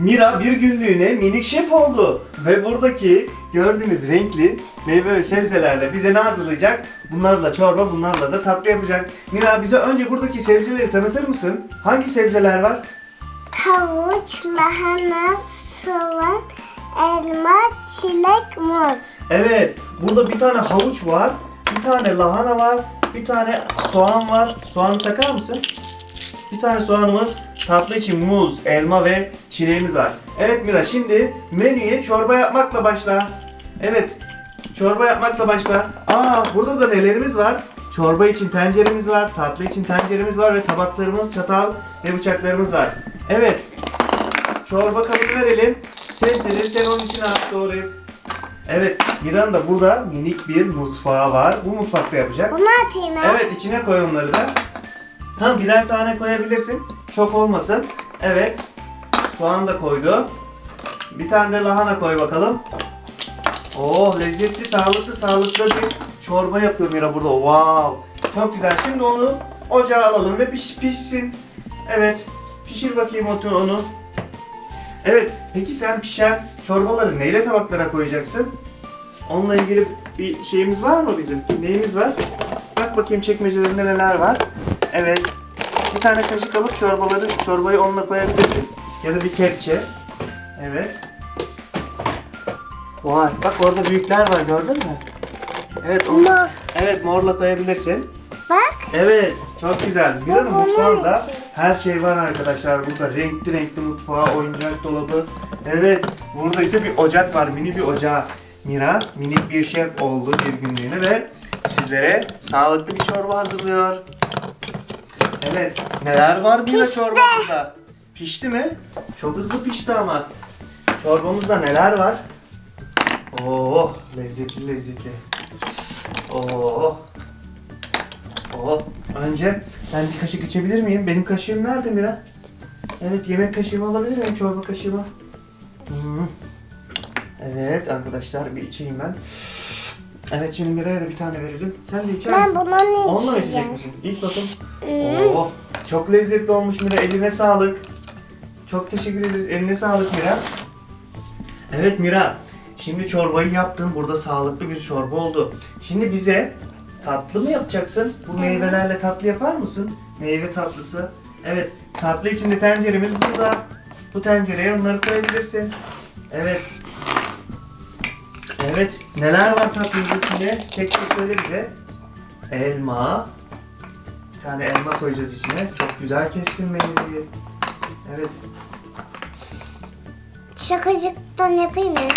Mira bir günlüğüne minik şef oldu. Ve buradaki gördüğünüz renkli meyve ve sebzelerle bize ne hazırlayacak? Bunlarla çorba, bunlarla da tatlı yapacak. Mira bize önce buradaki sebzeleri tanıtır mısın? Hangi sebzeler var? Havuç, lahana, soğan, elma, çilek, muz. Evet, burada bir tane havuç var, bir tane lahana var, bir tane soğan var. Soğanı takar mısın? Bir tane soğanımız, tatlı için muz, elma ve çileğimiz var. Evet Mira, şimdi menüye çorba yapmakla başla. Evet, çorba yapmakla başla. Aa, burada da nelerimiz var? Çorba için tenceremiz var, tatlı için tenceremiz var ve tabaklarımız, çatal ve bıçaklarımız var. Evet, çorba kabını verelim. Sebzeleri sen onun içine at doğrayıp. Evet, Miran da burada minik bir mutfağı var. Bu mutfakta yapacak. Bunu atayım ha. Evet, içine koy onları da. Tamam, birer tane koyabilirsin. Çok olmasın. Evet, soğan da koydu. Bir tane de lahana koy bakalım. Oh, lezzetli, sağlıklı, sağlıklı bir çorba yapıyor Mira burada. Wow, çok güzel. Şimdi onu ocağa alalım ve piş, pişsin. Evet, pişir bakayım onu. Evet, peki sen pişen çorbaları neyle tabaklara koyacaksın? Onunla ilgili bir şeyimiz var mı bizim? Neyimiz var? Bak bakayım çekmecelerinde neler var. Evet. Bir tane kaşık alıp çorbaları, çorbayı onunla koyabilirsin. Ya da bir kepçe. Evet. Vay, bak orada büyükler var gördün mü? Evet, onu, Mor. evet morla koyabilirsin. Bak. Evet, çok güzel. Bak, onun mutfağında her şey var arkadaşlar. Burada renkli renkli mutfağı, oyuncak dolabı. Evet, burada ise bir ocak var, mini bir ocağı. Mira minik bir şef oldu bir günlüğüne ve sizlere sağlıklı bir çorba hazırlıyor. Evet, neler var Pişti. çorbamızda? Pişti mi? Çok hızlı pişti ama. Çorbamızda neler var? Oo, lezzetli lezzetli. Oo. Oh, önce ben bir kaşık içebilir miyim? Benim kaşığım nerede Mira? Evet, yemek kaşığımı alabilir miyim? Çorba kaşığımı. Hmm. Evet arkadaşlar bir içeyim ben. Evet şimdi Mira'ya da bir tane verelim. Sen de içer Ben misin? bundan ne Onunla mı içecek içeceğim? misin? İç bakalım. Hmm. Oh, çok lezzetli olmuş Mira. Eline sağlık. Çok teşekkür ederiz. Eline sağlık Mira. Evet Mira. Şimdi çorbayı yaptın. Burada sağlıklı bir çorba oldu. Şimdi bize tatlı mı yapacaksın? Bu meyvelerle tatlı yapar mısın? Meyve tatlısı. Evet. Tatlı için de tenceremiz burada. Bu tencereye onları koyabilirsin. Evet. Evet. Neler var tatlının içinde? Tek tek söyle bize. Elma. Bir tane elma koyacağız içine. Çok güzel kestin meyveyi. Evet. Şakacıktan yapayım mı?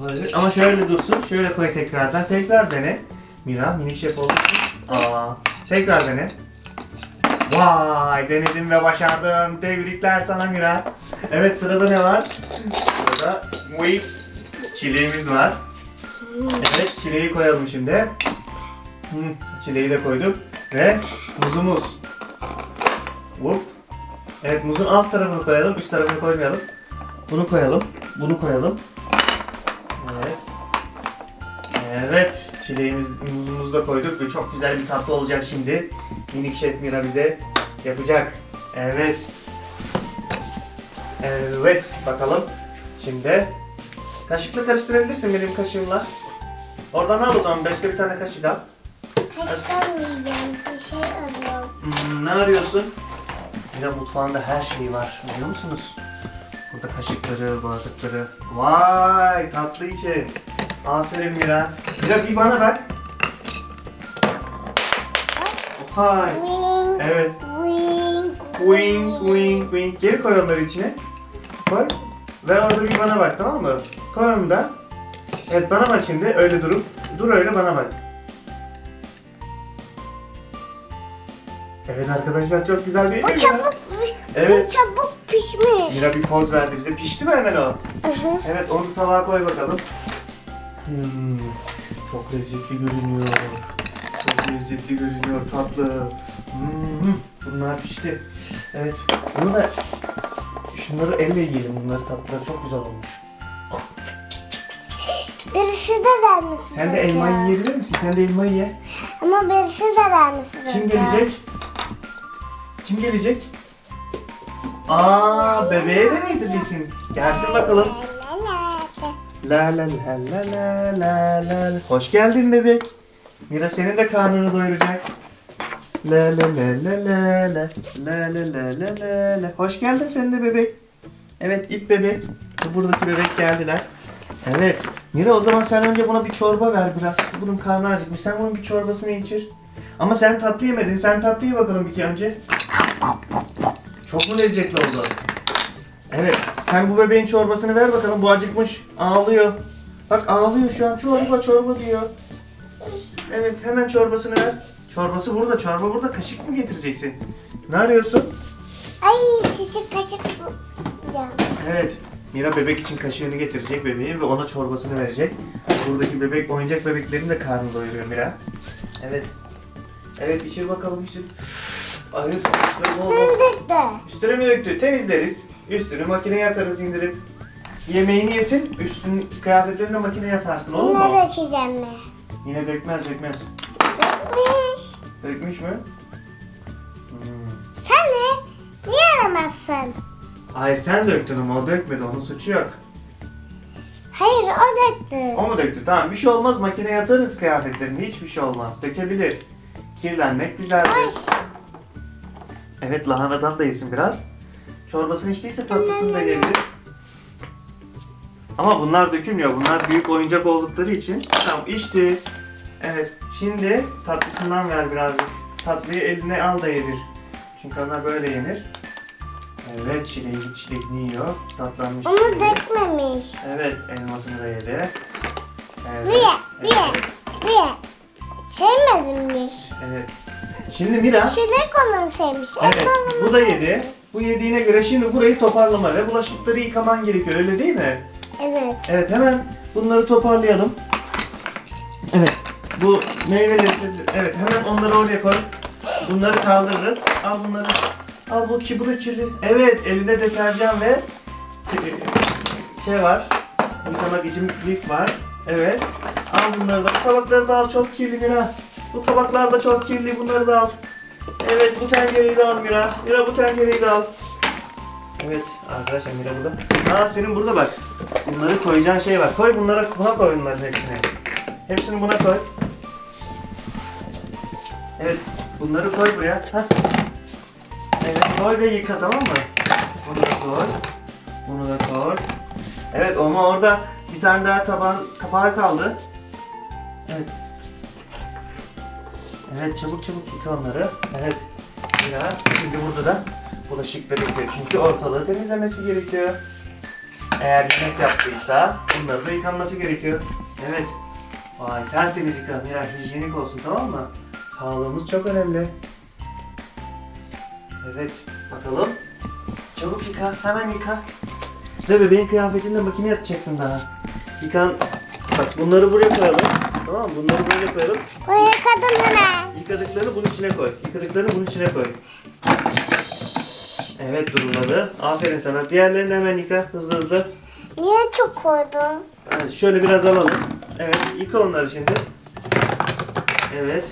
Olabilir. Ama şöyle dursun. Şöyle koy tekrardan. Tekrar dene. Mira minik şef oldun. Aa. Tekrar dene. Vay denedin ve başardın. Tebrikler sana Mira. Evet sırada ne var? Sırada muy çileğimiz var. Evet çileği koyalım şimdi. Çileği de koyduk. Ve muzumuz. Hop. Evet muzun alt tarafını koyalım. Üst tarafını koymayalım. Bunu koyalım. Bunu koyalım. Evet. Evet, çileğimiz, muzumuzu da koyduk ve çok güzel bir tatlı olacak şimdi. Minik şef Mira bize yapacak. Evet. Evet, bakalım. Şimdi kaşıkla karıştırabilirsin benim kaşığımla. Oradan al o zaman başka bir tane kaşık al. Kaşıktan yiyeceğim. Bir şey arıyorum. Hmm, ne arıyorsun? Mira mutfağında her şey var. Biliyor musunuz? Burada kaşıkları, bardakları. Vay tatlı için. Aferin Mira. Mira bir bana bak. Vay. Wing, Evet. wing, Wing, wing, wing. Geri koy onları içine. Koy. Ve orada bir bana bak tamam mı? Koy onu da. Evet bana bak şimdi öyle durup. Dur öyle bana bak. Evet arkadaşlar çok güzel değil mi? Bu çabuk, Evet. bu çabuk pişmiş. Mira bir poz verdi bize. Pişti mi hemen o? Hı. Evet onu tabağa koy bakalım. Hmm, çok lezzetli görünüyor. Çok lezzetli görünüyor tatlı. Hmm, bunlar pişti. Evet bunu da şunları elle yiyelim bunları tatlılar çok güzel olmuş. Birisi de vermiş. Sen de elmayı yiyebilir misin? Sen de elmayı ye. Ama birisi de vermiş. Kim gelecek? Kim gelecek? Aa bebeğe de mi yedireceksin? Gelsin bakalım. La la la. La la la la la la la. Hoş geldin bebek. Mira senin de karnını doyuracak. La la la la la la. La la la la la la. Hoş geldin sen de bebek. Evet ip bebek. Buradaki bebek geldiler. Evet. Mira o zaman sen önce buna bir çorba ver biraz. Bunun karnı acıkmış. Sen bunun bir çorbasını içir. Ama sen tatlı yemedin. Sen tatlı ye bakalım bir kere önce. Çok mu lezzetli oldu? Evet. Sen bu bebeğin çorbasını ver bakalım. Bu acıkmış. Ağlıyor. Bak ağlıyor şu an. Çorba çorba diyor. Evet hemen çorbasını ver. Çorbası burada. Çorba burada. Kaşık mı getireceksin? Ne arıyorsun? Ay çiçek kaşık bulacağım. Evet. Mira bebek için kaşığını getirecek bebeğin ve ona çorbasını verecek. Buradaki bebek oyuncak bebeklerin de karnını doyuruyor Mira. Evet. Evet içir bakalım içir. Ay üstüne bol bol. Da. Üstüne mi döktü? Temizleriz. Üstünü makineye atarız indirip. Yemeğini yesin, üstün kıyafetlerini de makineye atarsın olur mu? Bunları dökeceğim mi? Yine dökmez dökmez. Dökmüş. Dökmüş mü? Hmm. Sen ne? Niye aramazsın? Hayır sen döktün ama o dökmedi onun suçu yok. Hayır o döktü. O mu döktü? Tamam bir şey olmaz makineye atarız kıyafetlerini hiçbir şey olmaz. Dökebilir. Kirlenmek güzeldir. Ay. Evet lahanadan da yesin biraz. Çorbasını içtiyse tatlısını da yiyebilir. Ama bunlar dökülmüyor. Bunlar büyük oyuncak oldukları için. Tamam içti. Evet. Şimdi tatlısından ver birazcık. Tatlıyı eline al da yedir. Çünkü onlar böyle yenir. Evet çileği çilekini yiyor. Tatlanmış. Onu çileği. dökmemiş. Evet elmasını da yedi. Evet. Buraya, evet. buraya, buraya. Sevmedimmiş. Evet. Şimdi Mira. Çilek onu sevmiş. Evet, bu da yedi. Bu yediğine göre şimdi burayı toparlama ve bulaşıkları yıkaman gerekiyor öyle değil mi? Evet. Evet hemen bunları toparlayalım. Evet. Bu meyveleri evet hemen onları oraya koy. Bunları kaldırırız. Al bunları. Al bu ki bu da kirli. Evet elinde deterjan ve e, şey var. Yıkamak için lif var. Evet. Al bunları da. Bu tabakları da al çok kirli Mira. Bu tabaklar da çok kirli. Bunları da al. Evet bu tencereyi de al Mira. Mira bu tencereyi de al. Evet arkadaşlar Mira burada. Aa senin burada bak. Bunları koyacağın şey var. Koy bunlara buna koy bunların hepsini. Hepsini buna koy. Evet bunları koy buraya. Hah. Evet koy ve yıka tamam mı? Bunu da koy. Bunu da koy. Evet ama orada bir tane daha taban kapağı kaldı. Evet. Evet çabuk çabuk yıka onları. Evet. Ya şimdi burada da bulaşıkları yıkıyor. Çünkü ortalığı temizlemesi gerekiyor. Eğer yemek yaptıysa bunları da yıkanması gerekiyor. Evet. Vay tertemiz yıka. Mira hijyenik olsun tamam mı? Sağlığımız çok önemli. Evet. Bakalım. Çabuk yıka. Hemen yıka. Ve bebeğin kıyafetini de makineye atacaksın daha. Yıkan... Bak bunları buraya koyalım. Tamam mı? Bunları buraya koyalım. Buraya kadın hemen. Yıkadıklarını bunun içine koy. Yıkadıklarını bunun içine koy. Evet durumları. Aferin sana. Diğerlerini hemen yıka. Hızlı hızlı. Niye çok koydun? Evet, şöyle biraz alalım. Evet, yıka onları şimdi. Evet.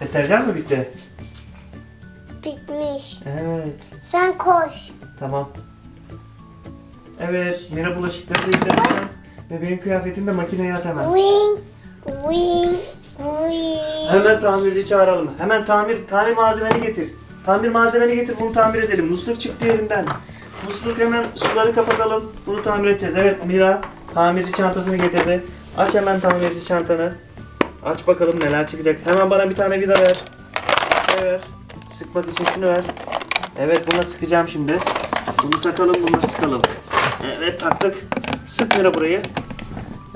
Deterjan mı bitti? Bitmiş. Evet, Sen koş. tamam. Evet, Mira bulaşıkları da yıkadıysan bebeğin kıyafetini de makineye at hemen. Wing, wing, wing. Hemen tamirci çağıralım. Hemen tamir tamir malzemeni getir. Tamir malzemeni getir bunu tamir edelim. Musluk çıktı yerinden. Musluk hemen suları kapatalım. Bunu tamir edeceğiz. Evet Mira tamirci çantasını getirdi. Aç hemen tamirci çantanı. Aç bakalım neler çıkacak. Hemen bana bir tane vida ver. Şey ver. Sıkmak için şunu ver. Evet buna sıkacağım şimdi. Bunu takalım bunu sıkalım. Evet taktık. Sık Mira burayı.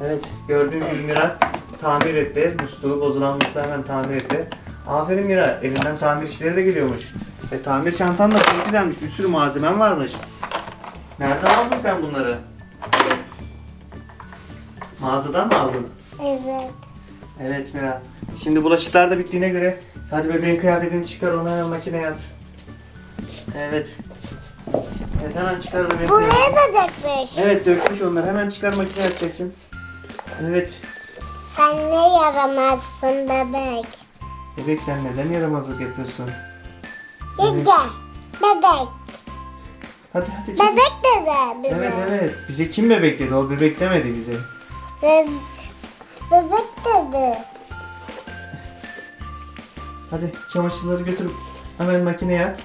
Evet gördüğün gibi Mira tamir etti. Musluğu bozulan musluğu hemen tamir etti. Aferin Mira elinden tamir işleri de geliyormuş. Ve tamir çantan da güzelmiş. Bir sürü malzemen varmış. Nereden aldın sen bunları? Mağazadan mı aldın? Evet. Evet Mira. Şimdi bulaşıklar da bittiğine göre hadi bebeğin kıyafetini çıkar onu hemen makineye at. Evet. Evet hemen çıkar bebeğin kıyafetini. Buraya da dökmüş. Evet dökmüş onlar. Hemen çıkar makineye atacaksın. Evet. Sen ne yaramazsın bebek. Bebek sen neden yaramazlık yapıyorsun? Yenge. Bebek. Hadi hadi. çabuk. Bebek dedi bize. Evet evet. Bize kim bebek dedi? O bebek demedi bize. Be- bebek dedi. Hadi çamaşırları götürüp hemen makineye at.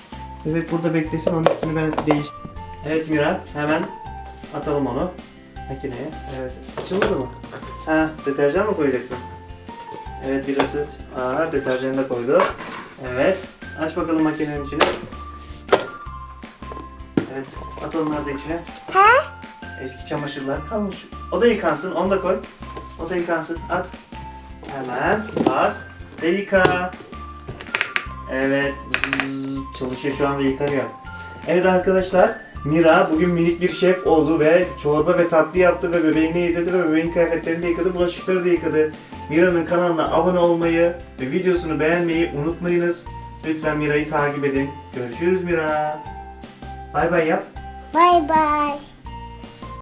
Bebek burada beklesin onun üstünü ben değiş. Evet Mira hemen atalım onu makineye. Evet. Açılmadı mı? Ha deterjan mı koyacaksın? Evet biraz Aa deterjanı da koydu. Evet. Aç bakalım makinenin içine. Evet. At onları da içine. Ha? Eski çamaşırlar kalmış. O da yıkansın. Onu da koy. O da yıkansın. At. Hemen bas ve yıka. Evet. Zzz, çalışıyor şu anda yıkanıyor. Evet arkadaşlar. Mira bugün minik bir şef oldu ve çorba ve tatlı yaptı ve bebeğini yedirdi ve bebeğin kıyafetlerini de yıkadı, bulaşıkları da yıkadı. Mira'nın kanalına abone olmayı ve videosunu beğenmeyi unutmayınız. Lütfen Mira'yı takip edin. Görüşürüz Mira. Bay bay yap. Bay bay.